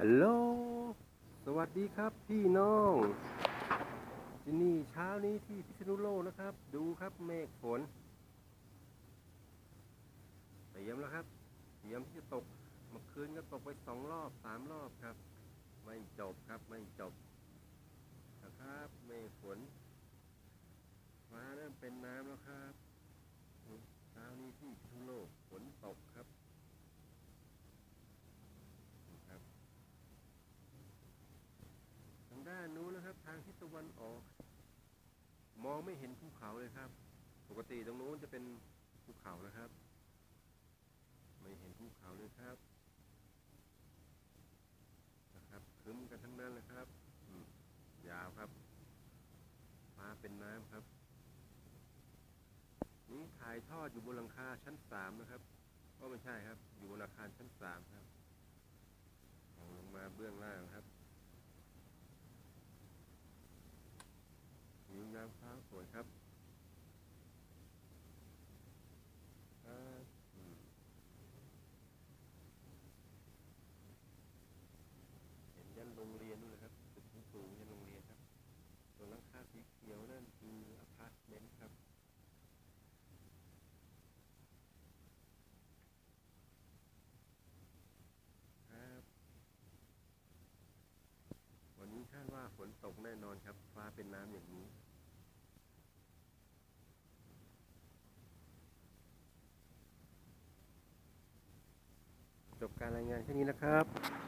ฮัลโหล สวัสดีครับพี่น้อง ที่นี่เช้านี้ที่พิษณุโลกนะครับ ดูครับเมฆฝน เตรียมแล้วครับ เตรียมที่จะตก เมื่อคืนก็ตกไปสองรอบสามรอบครับ ไม่จบครับไม่จบ นะครับ เมฆฝนฟ้าเริ่มเป็นน้ำแล้วครับเช้านี้ที่พิษณุโลกฝนตกครับนี่ครับ ทางด้านนู้นนะครับ ทางทิศตะวันออก มองไม่เห็นภูเขาเลยครับ ปกติตรงนู้นจะเป็นภูเขานะครับ ไม่เห็นภูเขาเลยครับนะครับคึ้มกันทั้งนั้นเลยครับอยาวครับฟ้าเป็นน้ำครับนี่ถ่ายทอดอยู่บนหลังคาชั้นสามนะครับ ก็ไม่ใช่ครับ อยู่บนอาคารชั้นสามครับมองลงมาเบื้องล่างครับ วิวงามฟ้า สวยครับเห็นยันโรงเรียนนู่นเลยครับตึกสูงยันโรงเรียนครับส่วนหลังคาสีเขียวนั่นคืออพาร์ตเมนต์ครับครับวันนี้คาดว่าฝนตกแน่นอนครับ ฟ้าเป็นน้ำอย่างนี้ จบการรายงานแค่นี้นะครับ